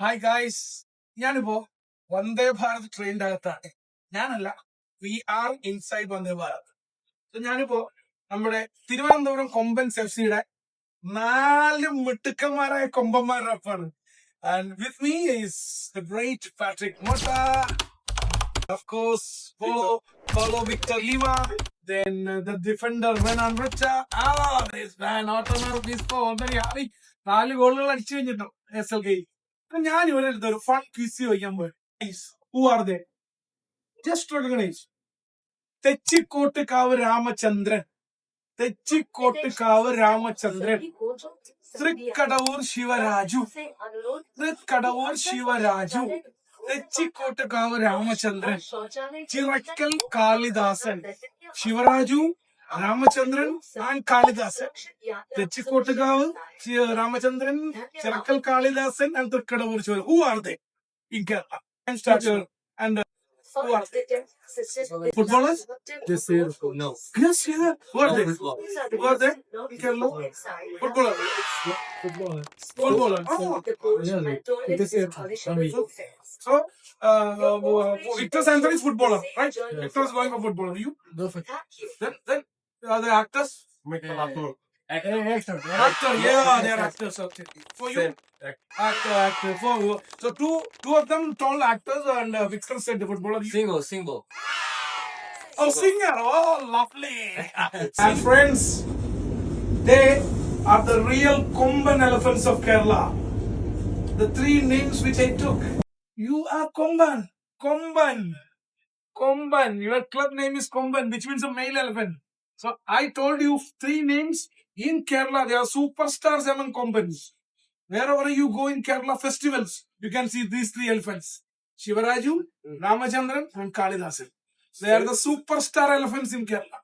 Hi guys ഞാനിപ്പോ വന്ദേ ഭാരത് ട്രെയിനിന്റെ അകത്താണ് ഞാനല്ല we are inside Vande Bharat. ഞാനിപ്പോ നമ്മുടെ തിരുവനന്തപുരം കൊമ്പൻ എഫ് സിയുടെ നാല് മിട്ടുക്കന്മാരായ കൊമ്പന്മാരുടെ ഒപ്പാണ് and with me is great Patrick മോട്ട Of course, follow Polo Victor Lima, then uh, the defender Renan Richa. Ah, this man, Ottoman having നാല് ഗോളുകൾ അടിച്ചു കഴിഞ്ഞിട്ടോ എസ് എൽ കെ ഞാൻ ഇവരെ അടുത്ത് ഒരു ഫൺ ക്വിസ് ചോദിക്കാൻ പോയി who are they just recognise Thechikottukavu Ramachandran. Thechikottukavu Ramachandran. Thrikkadavoor Sivaraju. Thrikkadavoor Sivaraju. Thechikottukavu Ramachandran. Chirakkal Kalidasan. Sivaraju. Ramachandran and Kalidasan Thechikottukavu ചി- Ramachandran Chirakkal Kalidasan and Thrikkadavoor Shiva who are they in Kerala and start and footballers? This year, no. Yes, yeah. Who are they? Who are they? Kerala? Footballer. Footballer. Footballer. Oh. This year, Ravi. So, uh, uh, Victor Sanford is footballer, right? Victor is going for footballer. You? Go for Then, then, are the actors? Actor. Actor, yeah, they are actors. Okay. For you? Actor, actor. For you. So, two, two of them tall actors and uh, Victor said the footballer. You? Single, single. Oh, singer. Oh, lovely. and friends, they are the real Kumban elephants of Kerala. The three names which I took. You are Kumban. Kumban. Kumban. Your club name is Kumban, which means a male elephant. So I told you three names in Kerala. They are superstars among Kumbans. Wherever you go in Kerala festivals, you can see these three elephants. Shivaraju, hmm. Ramachandran and Kalidasan. They are the superstar elephants in Kerala.